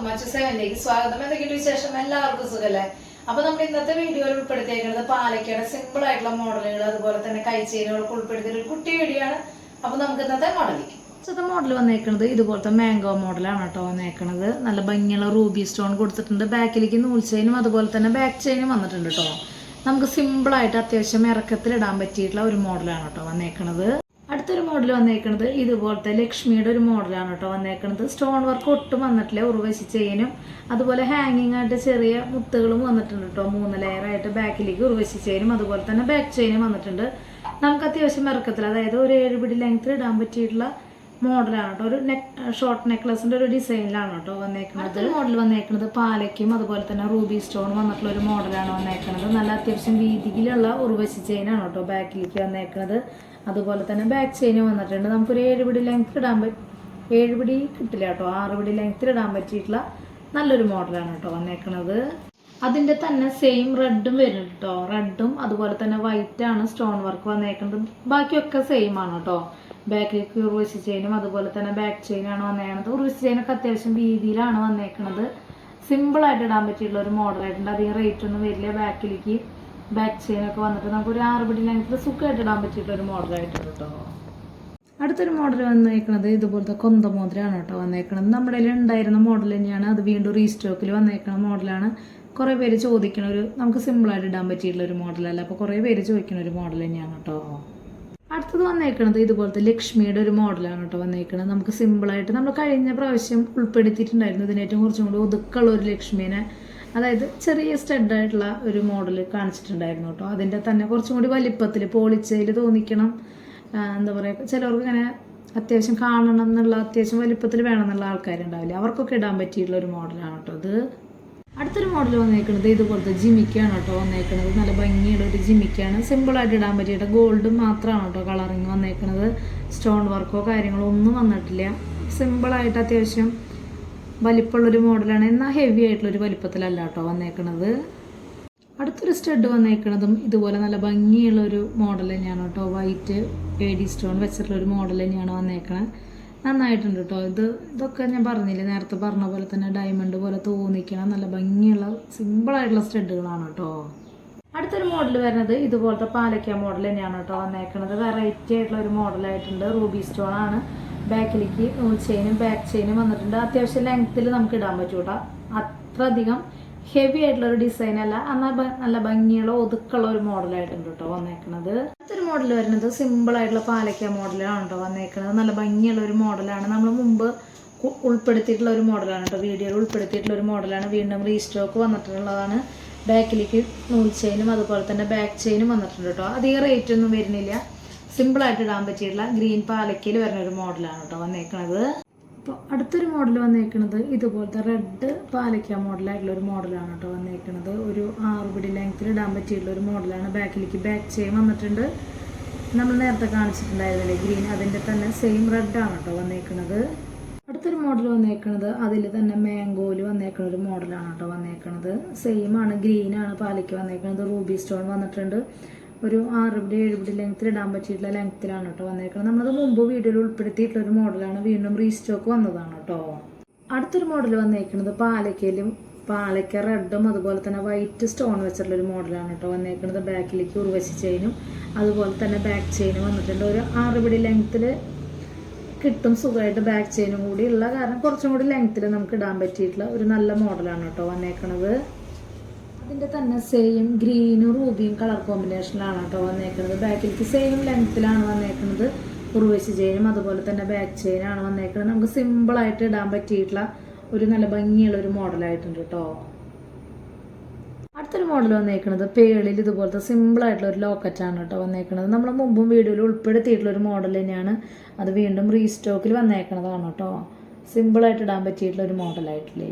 എല്ലാവർക്കും മറ്റു സെവനിലേക്ക് സ്വാഗതം. എന്തെങ്കിലും വിശേഷം? എല്ലാവർക്കും സുഖല്ലേ? അപ്പൊ നമ്മൾ ഇന്നത്തെ വീഡിയോയിൽ ഉൾപ്പെടുത്തിയേക്കുന്നത് പാലക്കയുടെ സിമ്പിൾ ആയിട്ടുള്ള മോഡലുകൾ അതുപോലെ തന്നെ കൈച്ചേരുകളൊക്കെ ഉൾപ്പെടുത്തിയ ഒരു കുട്ടി വീഡിയോ ആണ്. അപ്പൊ നമുക്ക് ഇന്നത്തെ മോഡലിലേക്ക് ഇന്നത്തെ മോഡൽ വന്നേക്കുന്നത് ഇതുപോലത്തെ മാംഗോ മോഡലാണ് കേട്ടോ വന്നേക്കുന്നത് നല്ല ഭംഗിയുള്ള റൂബി സ്റ്റോൺ കൊടുത്തിട്ടുണ്ട്. ബാക്കിലേക്ക് നൂൽ ചെയിനും അതുപോലെ തന്നെ ബാക്ക് ചെയിനും വന്നിട്ടുണ്ട് കേട്ടോ. നമുക്ക് സിമ്പിൾ ആയിട്ട് അത്യാവശ്യം ഇറക്കത്തിൽ ഇടാൻ പറ്റിയിട്ടുള്ള ഒരു മോഡലാണ് കേട്ടോ വന്നേക്കുന്നത് മോഡൽ വന്നേക്കുന്നത് ഇതുപോലത്തെ ലക്ഷ്മിയുടെ ഒരു മോഡലാണ് കേട്ടോ വന്നേക്കുന്നത് സ്റ്റോൺ വർക്ക് ഒട്ടും വന്നിട്ടില്ല ഉറവശി ചെയ്യാനും അതുപോലെ ഹാങ്ങിങ് ആയിട്ട് ചെറിയ മുത്തുകളും വന്നിട്ടുണ്ട് കേട്ടോ മൂന്ന് ലെയർ ആയിട്ട് ബാക്കിലേക്ക് ഉറവശി ചെയ്യാനും അതുപോലെ തന്നെ ബാക്ക് ചെയിനും വന്നിട്ടുണ്ട്. നമുക്ക് അത്യാവശ്യം ഇറക്കത്തിൽ അതായത് ഒരു ഏഴ് ലെങ്ത്തിൽ ഇടാൻ പറ്റിയിട്ടുള്ള മോഡലാണ് കേട്ടോ ഒരു നെക്ക് ഷോർട്ട് നെക്ലസിന്റെ ഒരു ഡിസൈനിലാണ് കേട്ടോ വന്നേക്കുന്നത് മോഡൽ വന്നേക്കുന്നത് പാലയ്ക്കും അതുപോലെ തന്നെ റൂബി സ്റ്റോൺ വന്നിട്ടുള്ള ഒരു മോഡലാണ് വന്നേക്കുന്നത് നല്ല അത്യാവശ്യം വീതിയിലുള്ള ഉർവശി ചെയിനാണ് കേട്ടോ ബാക്കിലേക്ക് വന്നേക്കുന്നത് അതുപോലെ തന്നെ ബാക്ക് ചെയിനും വന്നിട്ടുണ്ട്. നമുക്കൊരു ഏഴ് പിടി ലെങ്ത് ഇടാൻ പറ്റും ഏഴ് കിട്ടില്ല കേട്ടോ ആറ് പിടി ലെങ്ത്തിൽ ഇടാൻ പറ്റിയിട്ടുള്ള നല്ലൊരു മോഡലാണ് കേട്ടോ വന്നേക്കുന്നത് അതിന്റെ തന്നെ സെയിം റെഡും വരുന്നുണ്ട് കേട്ടോ റെഡും അതുപോലെ തന്നെ വൈറ്റ് ആണ് സ്റ്റോൺ വർക്ക് വന്നേക്കുന്നത് ബാക്കിയൊക്കെ സെയിം ആണ് കേട്ടോ ബാക്കിലേക്ക് ഉർവശി ചെയിനും അതുപോലെ തന്നെ ബാക്ക് ചെയിനാണ് വന്നേക്കുന്നത് ഉർവശി ചെയിനൊക്കെ അത്യാവശ്യം വീതിയിലാണ് വന്നേക്കുന്നത് സിമ്പിളായിട്ട് ഇടാൻ പറ്റിയിട്ടുള്ള ഒരു മോഡലായിട്ടുണ്ട് അധികം റേറ്റ് ഒന്നും വരില്ല. ബാക്കിലേക്ക് ബാക്ക് ചെയിനൊക്കെ വന്നിട്ട് നമുക്ക് ഒരു ആറ് പിടി ലെങ്ത്തിൽ സുഖമായിട്ട് ഇടാൻ പറ്റിയിട്ടുള്ള ഒരു മോഡലായിട്ടുണ്ട് കേട്ടോ അടുത്തൊരു മോഡൽ വന്നേക്കുന്നത് ഇതുപോലത്തെ കൊന്തമോതിരാണ് കേട്ടോ വന്നേക്കുന്നത് നമ്മുടെ കയ്യിൽ ഉണ്ടായിരുന്ന മോഡൽ തന്നെയാണ്. അത് വീണ്ടും റീസ്റ്റോക്കിൽ വന്നേക്കുന്ന മോഡലാണ് കുറേ പേര് ചോദിക്കണ ഒരു നമുക്ക് സിമ്പിളായിട്ട് ഇടാൻ പറ്റിയിട്ടുള്ള ഒരു മോഡലല്ല അപ്പോൾ കുറേ പേര് ചോദിക്കുന്ന ഒരു മോഡൽ തന്നെയാണ് കേട്ടോ അടുത്തത് വന്നേക്കണത് ഇതുപോലത്തെ ലക്ഷ്മിയുടെ ഒരു മോഡലാണ് കേട്ടോ വന്നേക്കുന്നത് നമുക്ക് സിമ്പിളായിട്ട് നമ്മൾ കഴിഞ്ഞ പ്രാവശ്യം ഉൾപ്പെടുത്തിയിട്ടുണ്ടായിരുന്നു ഇതിനേറ്റവും കുറച്ചും കൂടി ഒതുക്കുള്ള ഒരു ലക്ഷ്മീനെ. അതായത് ചെറിയ സ്റ്റഡ് ആയിട്ടുള്ള ഒരു മോഡൽ കാണിച്ചിട്ടുണ്ടായിരുന്നു കേട്ടോ. അതിന്റെ തന്നെ കുറച്ചും കൂടി വലിപ്പത്തിൽ പോളിച്ചയിൽ തോന്നിക്കണം. എന്താ പറയുക ചിലവർക്ക് ഇങ്ങനെ അത്യാവശ്യം കാണണം എന്നുള്ള അത്യാവശ്യം വലിപ്പത്തിൽ വേണം എന്നുള്ള ആൾക്കാരുണ്ടാവില്ല? അവർക്കൊക്കെ ഇടാൻ പറ്റിയിട്ടുള്ള ഒരു മോഡലാണ് കേട്ടോ ഇത്. അടുത്തൊരു മോഡൽ വന്നേക്കുന്നത് ഇതുപോലത്തെ ജിമിക്കാണ് കേട്ടോ വന്നേക്കുന്നത് നല്ല ഭംഗിയുള്ള ഒരു ജിമിക്കാണ്. സിമ്പിളായിട്ട് ഇടാൻ പറ്റിയിട്ട് ഗോൾഡ് മാത്രമാണ് കേട്ടോ കളറിങ് വന്നേക്കുന്നത് സ്റ്റോൺ വർക്കോ കാര്യങ്ങളോ ഒന്നും വന്നിട്ടില്ല. സിമ്പിളായിട്ട് അത്യാവശ്യം വലിപ്പമുള്ളൊരു മോഡലാണ് എന്നാൽ ഹെവി ആയിട്ടുള്ളൊരു വലിപ്പത്തിലല്ല കേട്ടോ വന്നേക്കുന്നത് അടുത്തൊരു സ്റ്റഡ് വന്നേക്കുന്നതും ഇതുപോലെ നല്ല ഭംഗിയുള്ള ഒരു മോഡൽ തന്നെയാണ് കേട്ടോ. വൈറ്റ് എഡി സ്റ്റോൺ വെച്ചിട്ടുള്ള ഒരു മോഡൽ തന്നെയാണ് വന്നേക്കണത്. നന്നായിട്ടുണ്ട് കേട്ടോ ഇത് ഇതൊക്കെ ഞാൻ പറഞ്ഞില്ലേ നേരത്തെ പറഞ്ഞ പോലെ തന്നെ ഡയമണ്ട് പോലെ തോന്നിക്കണം നല്ല ഭംഗിയുള്ള സിമ്പിളായിട്ടുള്ള സ്റ്റഡുകളാണ് കേട്ടോ അടുത്തൊരു മോഡൽ വരുന്നത് ഇതുപോലത്തെ പാലക്ക മോഡൽ തന്നെയാണ് കേട്ടോ വന്നേക്കുന്നത് വെറൈറ്റി ആയിട്ടുള്ള ഒരു മോഡലായിട്ടുണ്ട് റൂബി സ്റ്റോൺ ആണ്. ബാക്കിലേക്ക് ചെയിനും ബാക്ക് ചെയിനും വന്നിട്ടുണ്ട്. അത്യാവശ്യം ലെങ്ത്തിൽ നമുക്ക് ഇടാൻ പറ്റും കേട്ടോ അത്ര അധികം ഹെവി ആയിട്ടുള്ള ഒരു ഡിസൈൻ അല്ല. എന്നാൽ നല്ല ഭംഗിയുള്ള ഒതുക്കുള്ള ഒരു മോഡലായിട്ടുണ്ട് കേട്ടോ വന്നേക്കുന്നത് മോഡൽ വരുന്നത് സിമ്പിൾ ആയിട്ടുള്ള പാലക്ക മോഡലാണ് കേട്ടോ വന്നേക്കുന്നത് നല്ല ഭംഗിയുള്ള ഒരു മോഡലാണ് നമ്മൾ മുമ്പ് ഉൾപ്പെടുത്തിയിട്ടുള്ള ഒരു മോഡലാണ് കേട്ടോ വീഡിയോയിൽ ഉൾപ്പെടുത്തിയിട്ടുള്ള ഒരു മോഡലാണ് വീണ്ടും റീസ്റ്റോക്ക് വന്നിട്ടുള്ളതാണ്. ബാക്കിലേക്ക് നൂൽ ചെയിനും അതുപോലെ തന്നെ ബാക്ക് ചെയിനും വന്നിട്ടുണ്ട് കേട്ടോ അധികം റേറ്റ് ഒന്നും വരുന്നില്ല. സിമ്പിളായിട്ട് ഇടാൻ പറ്റിയിട്ടുള്ള ഗ്രീൻ പാലക്കയിൽ വരുന്ന ഒരു മോഡലാണ് കേട്ടോ വന്നേക്കുന്നത് അപ്പോൾ അടുത്തൊരു മോഡൽ വന്നേക്കുന്നത് ഇതുപോലത്തെ റെഡ് പാലക്ക മോഡലായിട്ടുള്ള ഒരു മോഡലാണ് കേട്ടോ വന്നേക്കുന്നത് ഒരു ആറുപിടി ലെങ്ത്തിൽ ഇടാൻ പറ്റിയിട്ടുള്ള ഒരു മോഡലാണ് ബാക്കിലേക്ക് ബാക്ക് ചെയിൻ വന്നിട്ടുണ്ട്. നമ്മൾ നേരത്തെ കാണിച്ചിട്ടുണ്ടായിരുന്നില്ലേ ഗ്രീൻ? അതിന്റെ തന്നെ സെയിം റെഡാണ് കേട്ടോ വന്നേക്കുന്നത് അടുത്തൊരു മോഡൽ വന്നേക്കുന്നത് അതിൽ തന്നെ മാംഗോയിൽ വന്നേക്കുന്ന ഒരു മോഡലാണ് കേട്ടോ വന്നേക്കുന്നത് സെയിം ആണ് ഗ്രീൻ ആണ് പാലയ്ക്ക് വന്നേക്കുന്നത് റൂബി സ്റ്റോൺ വന്നിട്ടുണ്ട്. ഒരു ആറ് പിടി ഏഴ് പിടി ലെങ്ത്തിൽ ഇടാൻ പറ്റിയിട്ടുള്ള ലെങ്ത്തിലാണ് കേട്ടോ വന്നേക്കുന്നത് നമ്മളത് മുമ്പ് വീഡിയോയിൽ ഉൾപ്പെടുത്തിയിട്ടുള്ള ഒരു മോഡലാണ് വീണ്ടും റീസ്റ്റോക്ക് വന്നതാണ് കേട്ടോ അടുത്തൊരു മോഡൽ വന്നേക്കുന്നത് പാലക്കയിലും പാലക്ക റെഡും അതുപോലെ തന്നെ വൈറ്റ് സ്റ്റോൺ വെച്ചിട്ടുള്ള ഒരു മോഡലാണ് കേട്ടോ വന്നേക്കുന്നത് ബാക്കിലേക്ക് ഉർവശി ചെയിനും അതുപോലെ തന്നെ ബാക്ക് ചെയിനും വന്നിട്ടുണ്ട്. ഒരു ആറ് പിടി ലെങ്ത്തിൽ കിട്ടും സുഖമായിട്ട് ബാക്ക് ചെയിനും കൂടി. ഉള്ള കാരണം കുറച്ചും കൂടി ലെങ്ത്തിൽ നമുക്ക് ഇടാൻ പറ്റിയിട്ടുള്ള ഒരു നല്ല മോഡലാണ് കേട്ടോ വന്നേക്കണത്. അതിന്റെ തന്നെ സെയിം ഗ്രീനും റൂബിയും കളർ കോമ്പിനേഷനിലാണ് കേട്ടോ വന്നേക്കുന്നത് ബാക്കിലേക്ക് സെയിം ലെങ്ത്തിലാണ് വന്നേക്കുന്നത് ഉറുവശി ചെയിനും അതുപോലെ തന്നെ ബാക്ക് ചെയിനാണ് വന്നേക്കുന്നത് നമുക്ക് സിമ്പിളായിട്ട് ഇടാൻ പറ്റിയിട്ടുള്ള ഒരു നല്ല ഭംഗിയുള്ള ഒരു മോഡലായിട്ടുണ്ട് കേട്ടോ. അടുത്തൊരു മോഡൽ വന്നേക്കുന്നത് പേളിൽ ഇതുപോലത്തെ സിമ്പിൾ ആയിട്ടുള്ള ഒരു ലോക്കറ്റ് ആണ് കേട്ടോ വന്നേക്കുന്നത് നമ്മൾ മുമ്പും വീഡിയോയിൽ ഉൾപ്പെടുത്തിയിട്ടുള്ള ഒരു മോഡൽ തന്നെയാണ് അത് വീണ്ടും റീസ്റ്റോക്കിൽ വന്നേക്കുന്നതാണ് കേട്ടോ. സിമ്പിളായിട്ട് ഇടാൻ പറ്റിയിട്ടുള്ള ഒരു മോഡലായിട്ടില്ലേ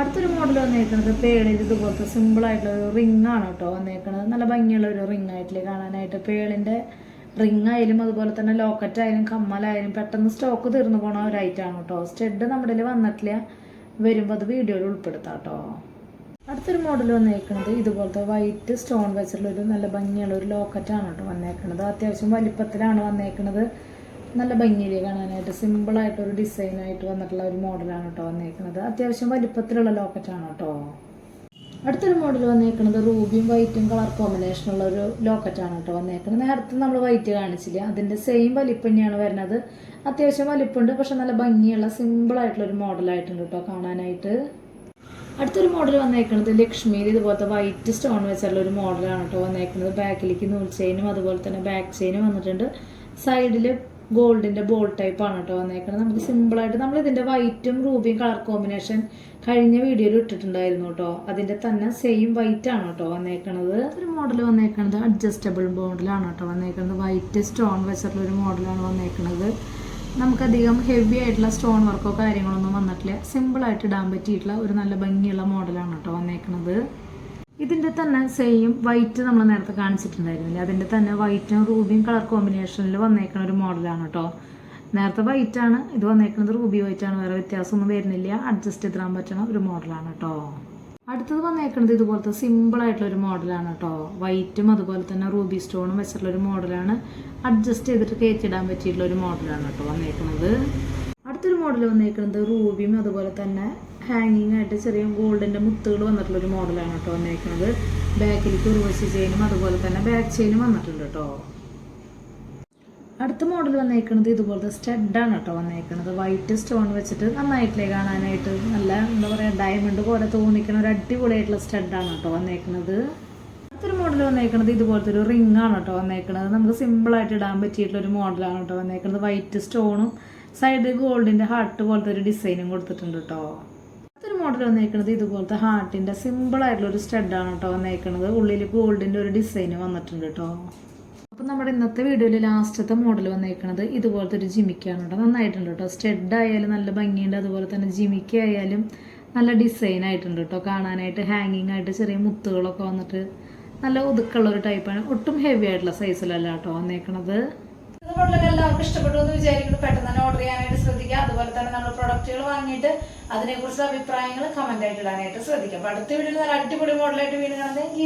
അടുത്തൊരു മോഡൽ വന്നേക്കുന്നത് പേളിൽ ഇതുപോലത്തെ സിമ്പിൾ ആയിട്ടുള്ള ഒരു റിംഗ് ആണ് കേട്ടോ വന്നേക്കുന്നത് നല്ല ഭംഗിയുള്ള ഒരു റിംഗ് ആയിട്ടില്ലേ കാണാനായിട്ട്. പേളിന്റെ റിംഗ് ആയാലും അതുപോലെ തന്നെ ലോക്കറ്റ് ആയാലും കമ്മലായാലും പെട്ടെന്ന് സ്റ്റോക്ക് തീർന്നു പോണ ഒരു ഐറ്റമാണ് കേട്ടോ സ്റ്റെഡ് നമ്മുടെ വന്നിട്ടില്ല. വരുമ്പോൾ അത് വീഡിയോയിൽ ഉൾപ്പെടുത്താം കേട്ടോ അടുത്തൊരു മോഡൽ വന്നേക്കുന്നത് ഇതുപോലത്തെ വൈറ്റ് സ്റ്റോൺ വെച്ചിട്ടുള്ള ഒരു നല്ല ഭംഗിയുള്ള ഒരു ലോക്കറ്റാണ് കേട്ടോ വന്നേക്കുന്നത് അത്യാവശ്യം വലിപ്പത്തിലാണ് വന്നേക്കുന്നത് നല്ല ഭംഗിയിൽ കാണാനായിട്ട് സിമ്പിളായിട്ട് ഒരു ഡിസൈനായിട്ട് വന്നിട്ടുള്ള ഒരു മോഡലാണ് കേട്ടോ വന്നേക്കുന്നത് അത്യാവശ്യം വലിപ്പത്തിലുള്ള ലോക്കറ്റാണ് കേട്ടോ അടുത്തൊരു മോഡൽ വന്നേക്കുന്നത് റൂബിയും വൈറ്റും കളർ കോമ്പിനേഷനുള്ള ഒരു ലോക്കറ്റാണ് കേട്ടോ വന്നേക്കുന്നത് നേരത്തെ നമ്മൾ വൈറ്റ് കാണിച്ചില്ല? അതിന്റെ സെയിം വലിപ്പം തന്നെയാണ് വരുന്നത്. അത്യാവശ്യം വലിപ്പമുണ്ട് പക്ഷെ നല്ല ഭംഗിയുള്ള സിമ്പിളായിട്ടുള്ളൊരു മോഡലായിട്ടുണ്ട് കേട്ടോ കാണാനായിട്ട്. അടുത്തൊരു മോഡൽ വന്നേക്കുന്നത് ലക്ഷ്മിയിൽ ഇതുപോലത്തെ വൈറ്റ് സ്റ്റോൺ വെച്ചുള്ള ഒരു മോഡലാണ് കേട്ടോ വന്നേക്കുന്നത് ബാക്കിലേക്ക് നൂൽ ചെയിനും അതുപോലെ തന്നെ ബാക്ക് ചെയിനും വന്നിട്ടുണ്ട്. സൈഡിൽ ഗോൾഡിന്റെ ബോൾ ടൈപ്പ് ആണ് കേട്ടോ വന്നേക്കുന്നത് നമുക്ക് സിമ്പിളായിട്ട് നമ്മൾ ഇതിന്റെ വൈറ്റും റൂബിയും കളർ കോമ്പിനേഷൻ കഴിഞ്ഞ വീഡിയോയിൽ ഇട്ടിട്ടുണ്ടായിരുന്നു കേട്ടോ അതിന്റെ തന്നെ സെയിം വൈറ്റ് ആണ് കേട്ടോ വന്നേക്കുന്നത് ഒരു മോഡൽ വന്നേക്കുന്നത് അഡ്ജസ്റ്റബിൾ മോഡലാണ് കേട്ടോ വന്നേക്കുന്നത് വൈറ്റ് സ്റ്റോൺ വെച്ചിട്ടുള്ള ഒരു മോഡലാണ് വന്നേക്കുന്നത് നമുക്കധികം ഹെവി ആയിട്ടുള്ള സ്റ്റോൺ വർക്കോ കാര്യങ്ങളൊന്നും വന്നിട്ടില്ല. സിമ്പിളായിട്ട് ഇടാൻ പറ്റിയിട്ടുള്ള ഒരു നല്ല ഭംഗിയുള്ള മോഡലാണ് കേട്ടോ വന്നേക്കുന്നത് ഇതിന്റെ തന്നെ സെയിം വൈറ്റ് നമ്മൾ നേരത്തെ കാണിച്ചിട്ടുണ്ടായിരുന്നില്ല? അതിന്റെ തന്നെ വൈറ്റും റൂബിയും കളർ കോമ്പിനേഷനിൽ വന്നേക്കുന്ന ഒരു മോഡലാണ് കേട്ടോ നേരത്തെ വൈറ്റ് ആണ് ഇത് വന്നേക്കുന്നത് റൂബി വൈറ്റ് ആണ് വേറെ വ്യത്യാസമൊന്നും വരുന്നില്ല. അഡ്ജസ്റ്റ് ചെയ്തിടാൻ പറ്റുന്ന ഒരു മോഡലാണ് കേട്ടോ അടുത്തത് വന്നേക്കുന്നത് ഇതുപോലത്തെ സിമ്പിൾ ആയിട്ടുള്ള ഒരു മോഡലാണ് കേട്ടോ വൈറ്റും അതുപോലെ തന്നെ റൂബി സ്റ്റോണും വെച്ചിട്ടുള്ള ഒരു മോഡലാണ് അഡ്ജസ്റ്റ് ചെയ്തിട്ട് കയറ്റിടാൻ പറ്റിയിട്ടുള്ള ഒരു മോഡലാണ് കേട്ടോ വന്നേക്കുന്നത് അടുത്തൊരു മോഡൽ വന്നേക്കുന്നത് റൂബിയും അതുപോലെ തന്നെ ഹാങ്ങിങ് ആയിട്ട് ചെറിയ ഗോൾഡിന്റെ മുത്തുകൾ വന്നിട്ടുള്ള ഒരു മോഡലാണ് കേട്ടോ വന്നേക്കുന്നത് ബാക്കിലേക്ക് ഉർവശി ചെയിനും അതുപോലെ തന്നെ ബാക്ക് ചെയിനും വന്നിട്ടുണ്ട് കേട്ടോ. അടുത്ത മോഡൽ വന്നേക്കുന്നത് ഇതുപോലത്തെ സ്റ്റഡാണ് കേട്ടോ വന്നേക്കുന്നത് വൈറ്റ് സ്റ്റോൺ വെച്ചിട്ട് നന്നായിട്ടില്ലേ കാണാനായിട്ട്? നല്ല എന്താ പറയുക ഡയമണ്ട് പോലെ തോന്നിക്കുന്ന ഒരു അടിപൊളിയായിട്ടുള്ള സ്റ്റഡാണ് കേട്ടോ വന്നേക്കുന്നത് അടുത്തൊരു മോഡൽ വന്നേക്കുന്നത് ഇതുപോലത്തെ ഒരു റിംഗ് ആണ് കേട്ടോ വന്നേക്കുന്നത് നമുക്ക് സിമ്പിളായിട്ട് ഇടാൻ പറ്റിയിട്ടുള്ള ഒരു മോഡലാണ് കേട്ടോ വന്നേക്കുന്നത് വൈറ്റ് സ്റ്റോണും സൈഡ് ഗോൾഡിന്റെ ഹാർട്ട് പോലത്തെ ഒരു ഡിസൈനും കൊടുത്തിട്ടുണ്ട് കേട്ടോ. മോഡൽ വന്നേക്കുന്നത് ഇതുപോലത്തെ ഹാർട്ടിന്റെ സിമ്പിൾ ആയിട്ടുള്ള ഒരു സ്റ്റഡാണ് കേട്ടോ വന്നേക്കുന്നത് ഉള്ളിൽ ഗോൾഡിന്റെ ഒരു ഡിസൈൻ വന്നിട്ടുണ്ട് കേട്ടോ അപ്പം നമ്മുടെ ഇന്നത്തെ വീഡിയോയിൽ ലാസ്റ്റത്തെ മോഡൽ വന്നേക്കുന്നത് ഇതുപോലത്തെ ഒരു ജിമിക്കാണ് കേട്ടോ നന്നായിട്ടുണ്ട് കേട്ടോ സ്റ്റെഡ് ആയാലും നല്ല ഭംഗിയുണ്ട്. അതുപോലെ തന്നെ ജിമിക്ക ആയാലും നല്ല ഡിസൈൻ ആയിട്ടുണ്ട് കേട്ടോ കാണാനായിട്ട് ഹാങ്ങിങ് ആയിട്ട് ചെറിയ മുത്തുകളൊക്കെ വന്നിട്ട് നല്ല ഒതുക്കുള്ള ഒരു ടൈപ്പാണ് ഒട്ടും ഹെവി ആയിട്ടുള്ള സൈസിലല്ല കേട്ടോ വന്നേക്കണത്. മോഡലൊക്കെ എല്ലാവർക്കും ഇഷ്ടപ്പെട്ടു എന്ന് വിചാരിക്കുന്നു. പെട്ടെന്ന് തന്നെ ഓർഡർ ചെയ്യാനായിട്ട് ശ്രദ്ധിക്കുക. അതുപോലെ തന്നെ നമ്മൾ പ്രൊഡക്റ്റുകൾ വാങ്ങിയിട്ട് അതിനെക്കുറിച്ച് അഭിപ്രായങ്ങൾ കമന്റ് ആയിട്ട് ഇടാനായിട്ട് ശ്രദ്ധിക്കുക. അപ്പൊ അടുത്ത വീഡിയോയിൽ നല്ല അടിപൊളി മോഡലായിട്ട് വീണ്ടും കാണാം. താങ്ക്